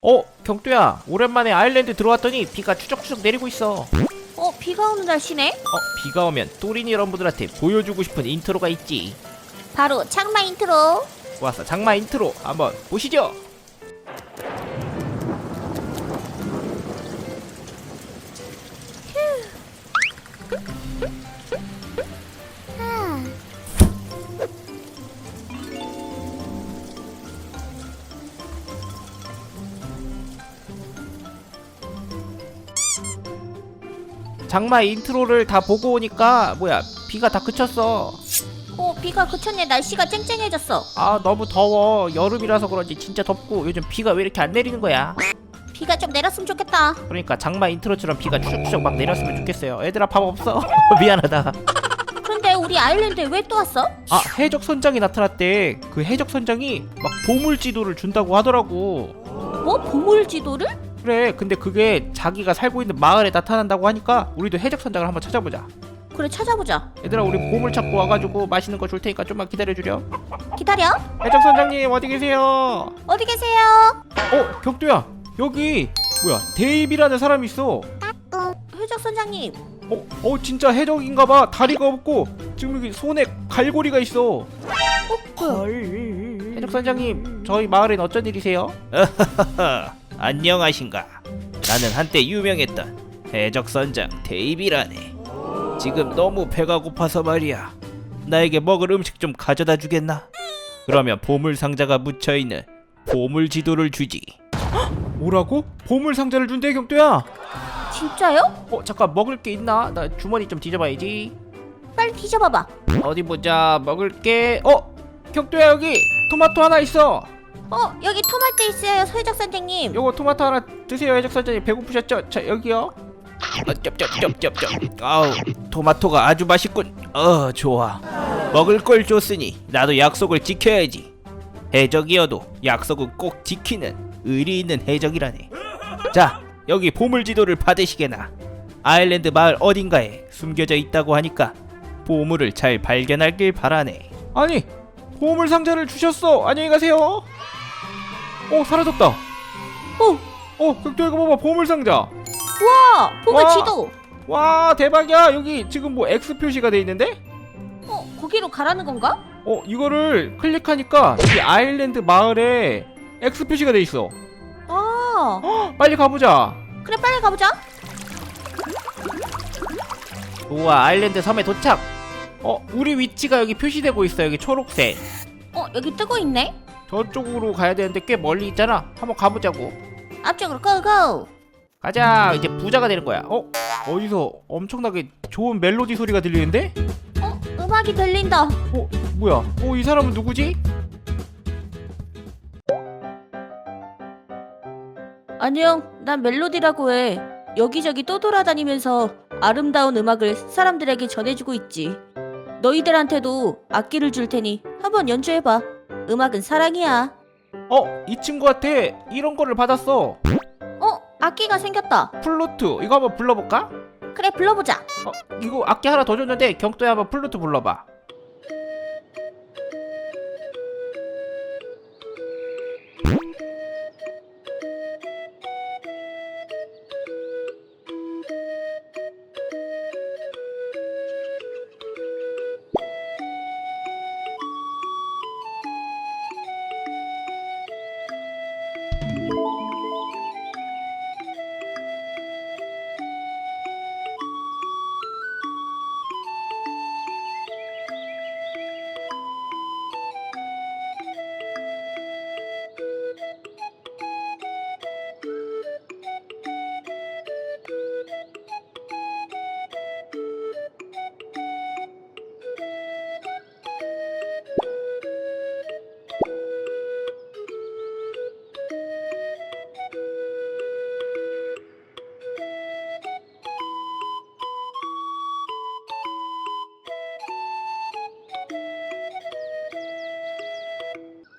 어, 경두야. 오랜만에 아일랜드 들어왔더니 비가 추적추적 내리고 있어. 어, 어, 비가 오는 날씨네? 비가 오면 또린이 여러분들한테 보여주고 싶은 인트로가 있지. 바로 창마 인트로. 좋았어. 장마 인트로 한번 보시죠. 장마 인트로를 다 보고 오니까 뭐야 비가 다 그쳤어. 어, 비가 그쳤네. 날씨가 쨍쨍해졌어. 아 너무 더워 여름이라서 그런지 진짜 덥고 요즘 비가 왜 이렇게 안 내리는 거야 비가 좀 내렸으면 좋겠다. 그러니까 장마 인트로처럼 비가 추적추적 막 내렸으면 좋겠어요 애들아 밥 없어 미안하다 그런데 우리 아일랜드에 왜 또 왔어? 아 해적 선장이 나타났대 그 해적 선장이 막 보물 지도를 준다고 하더라고 뭐 보물 지도를? 그래 근데 그게 자기가 살고 있는 마을에 나타난다고 하니까 우리도 해적 선장을 한번 찾아보자 그래 찾아보자. 얘들아 우리 보물 찾고 와가지고 맛있는 거 줄 테니까 좀만 기다려주렴 기다려. 해적 선장님 어디 계세요 어디 계세요? 어 격두야 여기 뭐야 데이비라는 사람이 있어 회장 선장님. 어, 어 진짜 해적인가봐 다리가 없고 지금 여기 손에 갈고리가 있어 헐. 해적 선장님 저희 마을엔 어쩐 일이세요? 안녕하신가 나는 한때 유명했던 해적 선장 데이비라네 지금 너무 배가 고파서 말이야 나에게 먹을 음식 좀 가져다 주겠나? 그러면 보물 상자가 묻혀 있는 보물 지도를 주지 뭐라고? 보물 상자를 준대 경도야 진짜요? 어 잠깐 먹을 게 있나? 나 주머니 좀 뒤져봐야지 빨리 뒤져봐봐. 어디 보자 먹을 게 어? 격도야 여기 토마토 하나 있어 어, 여기 토마토 있어요, 회장 선장님. 요거 토마토 하나 드세요 해적 선장님. 배고프셨죠? 자 여기요. 어, 쩝쩝쩝쩝쩝. 아우 토마토가 아주 맛있군. 어 좋아. 먹을 걸 줬으니 나도 약속을 지켜야지. 해적이어도 약속은 꼭 지키는 의리 있는 해적이라네. 자 여기 보물 지도를 받으시게나. 아일랜드 마을 어딘가에 숨겨져 있다고 하니까 보물을 잘 발견하길 바라네. 아니 보물 상자를 주셨어. 안녕히 가세요 어 사라졌다. 어, 어 격도 이거 봐봐 보물 상자. 와, 보물 와. 지도. 와 대박이야. 여기 지금 뭐 X 표시가 돼 있는데? 어, 거기로 가라는 건가? 어 이거를 클릭하니까 여기 아일랜드 마을에 X 표시가 돼 있어. 아, 헉, 빨리 가보자. 그래 빨리 가보자. 우와 아일랜드 섬에 도착. 어 우리 위치가 여기 표시되고 있어. 여기 초록색. 어, 여기 뜨고 있네. 저쪽으로 가야 되는데 꽤 멀리 있잖아. 한번 가보자고. 앞쪽으로 고고. 가자. 이제 부자가 되는 거야. 어? 어디서 엄청나게 좋은 멜로디 소리가 들리는데? 어, 음악이 들린다. 어? 뭐야? 어 이 사람은 누구지? 안녕, 난 멜로디라고 해. 여기저기 떠돌아다니면서 아름다운 음악을 사람들에게 전해주고 있지. 너희들한테도 악기를 줄 테니 한번 연주해봐. 음악은 사랑이야. 어 이 친구한테 이런 거를 받았어 어, 악기가 생겼다. 플루트 이거 한번 불러볼까? 그래, 불러보자. 어 이거 악기 하나 더 줬는데 경도에 한번 플루트 불러봐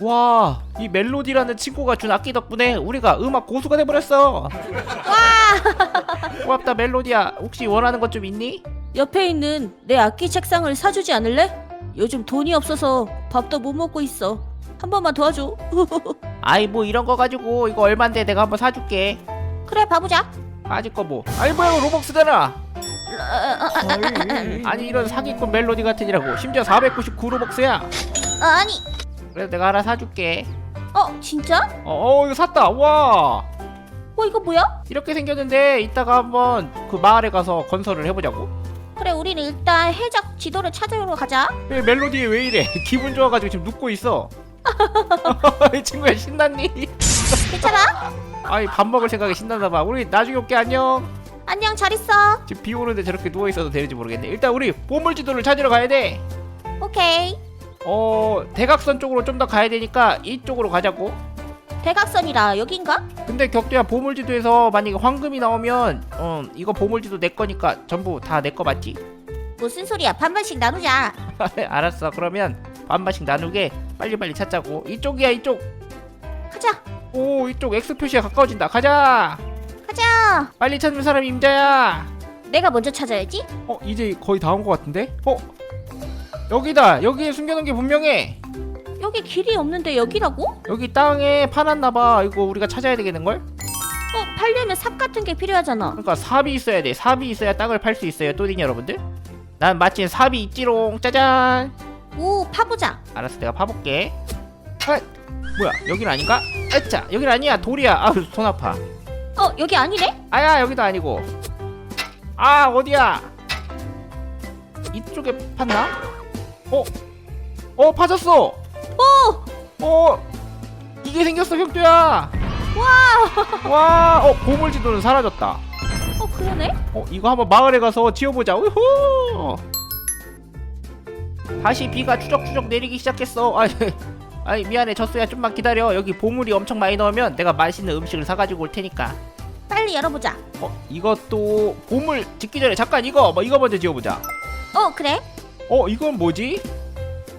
와, 이 멜로디라는 친구가 준 악기 덕분에 우리가 음악 고수가 돼버렸어. 와! 고맙다 멜로디야. 혹시 원하는 것 좀 있니? 옆에 있는 내 악기 책상을 사주지 않을래? 요즘 돈이 없어서 밥도 못 먹고 있어. 한 번만 도와줘. 아이 뭐 이런 거 가지고 이거 얼만데 내가 한번 사줄게 그래 봐보자. 빠질 거뭐 아이 뭐야 이거 로벅스잖아 어, 아니 이런 사기꾼 멜로디 같으니라고 심지어 499 로벅스야 아니. 그래서 내가 하나 사줄게 어 진짜? 어, 어 이거 샀다 와 어 이거 뭐야? 이렇게 생겼는데 이따가 한번 그 마을에 가서 건설을 해보자고 그래 우리는 일단 해적 지도를 찾으러 가자. 왜 멜로디 왜 이래 기분 좋아가지고 지금 눕고 있어 이 친구야 신났니? 괜찮아? 아이 밥 먹을 생각에 신나나봐 우리 나중에 올게 안녕 안녕 잘 있어. 지금 비 오는데 저렇게 누워 있어도 되는지 모르겠네 일단 우리 보물 지도를 찾으러 가야 돼 오케이. 어 대각선 쪽으로 좀 더 가야 되니까 이쪽으로 가자고 대각선이라 여긴가? 근데 격투야 보물지도에서 만약에 황금이 나오면 어 이거 보물지도 내 거니까 전부 다 내 거 맞지? 무슨 소리야? 반반씩 나누자. 알았어 그러면 반반씩 나누게 빨리빨리 찾자고 이쪽이야 이쪽 가자. 오 이쪽 X 표시가 가까워진다 가자 가자. 빨리 찾는 사람이 임자야 내가 먼저 찾아야지. 어 이제 거의 다 온 것 같은데? 어 여기다. 여기에 숨겨놓은 게 분명해. 여기 길이 없는데 여기라고? 여기 땅에 파놨나봐. 이거 우리가 찾아야 되겠는걸? 어 팔려면 삽 같은 게 필요하잖아. 그러니까 삽이 있어야 돼. 삽이 있어야 땅을 팔 수 있어요 또딘 여러분들. 난 마침 삽이 있지롱. 짜잔. 오 파보자. 알았어 내가 파볼게. 아 뭐야 여긴 아닌가? 아짜 여긴 아니야. 돌이야. 아우 손 아파. 어 여기 아니네? 아야 여기도 아니고. 아 어디야 이쪽에 팠나? 어? 어 파졌어! 오! 어 이게 생겼어 혁두야! 와 와 어 보물지도는 사라졌다. 어 그러네. 어 이거 한번 마을에 가서 지어보자. 우후! 다시 비가 추적추적 내리기 시작했어. 아 아니 미안해. 졌어야 좀만 기다려. 여기 보물이 엄청 많이 넣으면 내가 맛있는 음식을 사가지고 올 테니까. 빨리 열어보자. 어 이것도 보물 짓기 전에 잠깐 이거 뭐 이거 먼저 지어보자 어 그래? 어 이건 뭐지?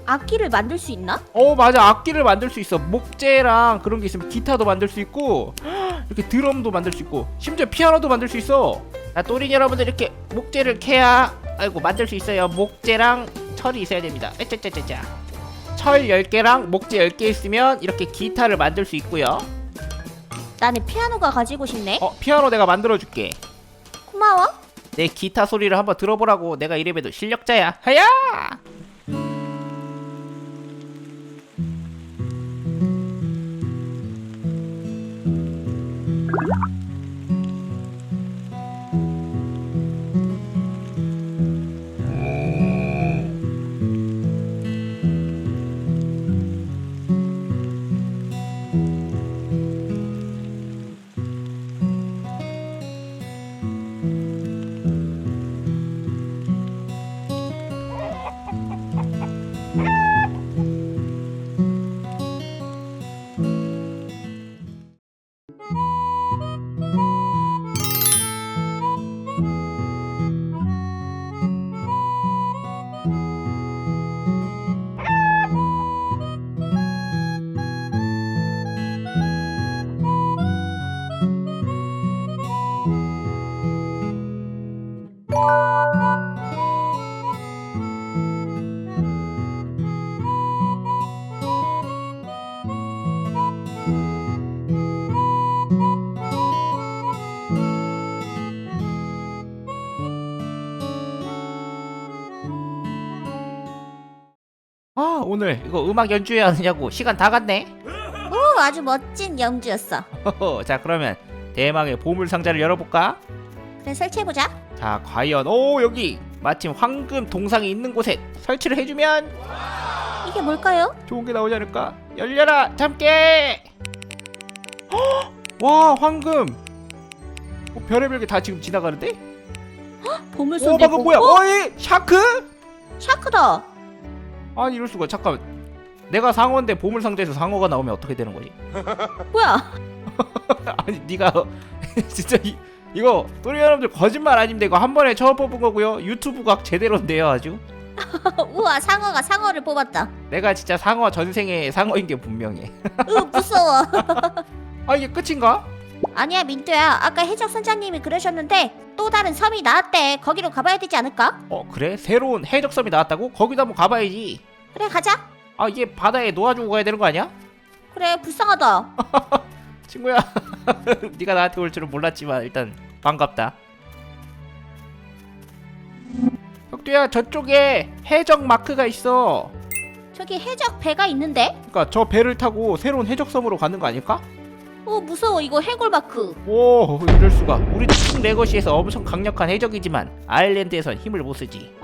악기를 만들 수 있나? 어 맞아. 악기를 만들 수 있어. 목재랑 그런 게 있으면 기타도 만들 수 있고 이렇게 드럼도 만들 수 있고 심지어 피아노도 만들 수 있어. 자 또린 여러분들 이렇게 목재를 캐야 아이고 만들 수 있어요. 목재랑 철이 있어야 됩니다. 에짜짜짜짜 철 10개랑 목재 10개 있으면 이렇게 기타를 만들 수 있고요. 나는 피아노가 가지고 싶네. 어 피아노 내가 만들어 줄게. 고마워. 내 기타 소리를 한번 들어보라고 내가 이래봬도 실력자야. 하야 오늘 이거 음악 연주해야 하느냐고 시간 다 갔네 오 아주 멋진 연주였어. 허허, 자 그러면 대망의 보물 상자를 열어볼까? 그래 설치해보자. 자 과연 오 여기 마침 황금 동상이 있는 곳에 설치를 해주면 이게 뭘까요? 좋은 게 나오지 않을까? 열려라 잠깨 헉! 와 황금 어, 별의별 게 다 지금 지나가는데? 보물소리. 오 방금 뭐야 어이 샤크? 샤크다. 아니 이럴 수가 잠깐 내가 상어인데 보물 상자에서 상어가 나오면 어떻게 되는 거지? 뭐야? 아니 네가 진짜 이, 이거 또리 여러분들 거짓말 아닙니다 이거 한 번에 처음 뽑은 거고요 유튜브 각 제대로인데요 아주 우와 상어가 상어를 뽑았다. 내가 진짜 상어 전생에 상어인 게 분명해 으 무서워. 아 이게 끝인가? 아니야 민트야. 아까 해적 선장님이 그러셨는데 또 다른 섬이 나왔대. 거기로 가봐야 되지 않을까? 어 그래? 새로운 해적섬이 나왔다고? 거기도 한번 가봐야지 그래 가자. 아 이게 바다에 놓아주고 가야 되는 거 아니야? 그래 불쌍하다. 친구야 네가 나한테 올 줄은 몰랐지만 일단 반갑다 혁두야 저쪽에 해적 마크가 있어 저기 해적 배가 있는데? 그러니까 저 배를 타고 새로운 해적섬으로 가는 거 아닐까? 어 무서워 이거 해골 마크. 오 이럴 수가 우리 총 레거시에서 엄청 강력한 해적이지만 아일랜드에선 힘을 못 쓰지